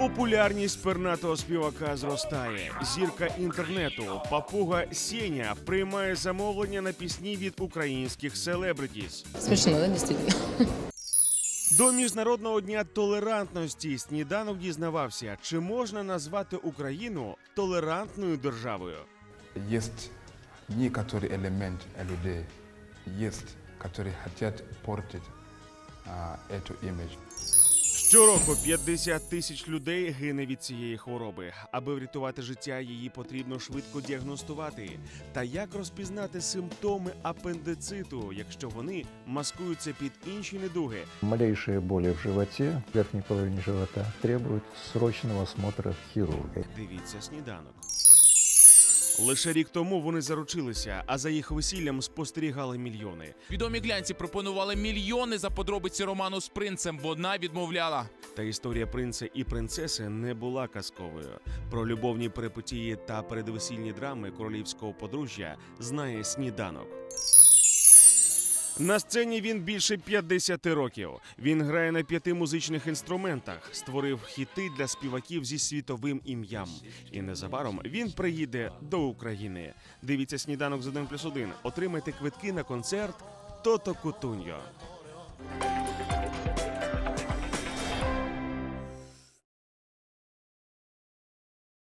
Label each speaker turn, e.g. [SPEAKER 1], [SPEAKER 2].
[SPEAKER 1] Популярність пернатого співака зростає. Зірка інтернету Папуга Сеня приймає замовлення на пісні від українських селебритіс.
[SPEAKER 2] Смешно, да, действительно?
[SPEAKER 1] До міжнародного дня толерантності сніданок дізнавався, чи можна назвати Україну толерантною державою.
[SPEAKER 3] Есть некоторые элементы людей, есть, которые хотят портить а, эту имидж.
[SPEAKER 1] Щороку 50 тисяч людей гине від цієї хвороби. Аби врятувати життя, її потрібно швидко діагностувати. Та як розпізнати симптоми апендициту, якщо вони маскуються під інші недуги?
[SPEAKER 4] Малейшие боли в животе, в верхней половине живота, требуют срочного осмотра хирурга.
[SPEAKER 1] Дивіться сніданок. Лише рік тому вони заручилися, а за їх весіллям спостерігали мільйони.
[SPEAKER 5] Відомі глянці пропонували мільйони за подробиці роману з принцем. Вона відмовляла.
[SPEAKER 1] Та історія принца і принцеси не була казковою. Про любовні перипетії та передвесільні драми королівського подружжя знає сніданок. На сцені він більше 50 років. Він грає на п'яти музичних інструментах, створив хіти для співаків зі світовим ім'ям. І незабаром він приїде до України. Дивіться сніданок з 1 плюс 1. Отримайте квитки на концерт Тото Кутуньо.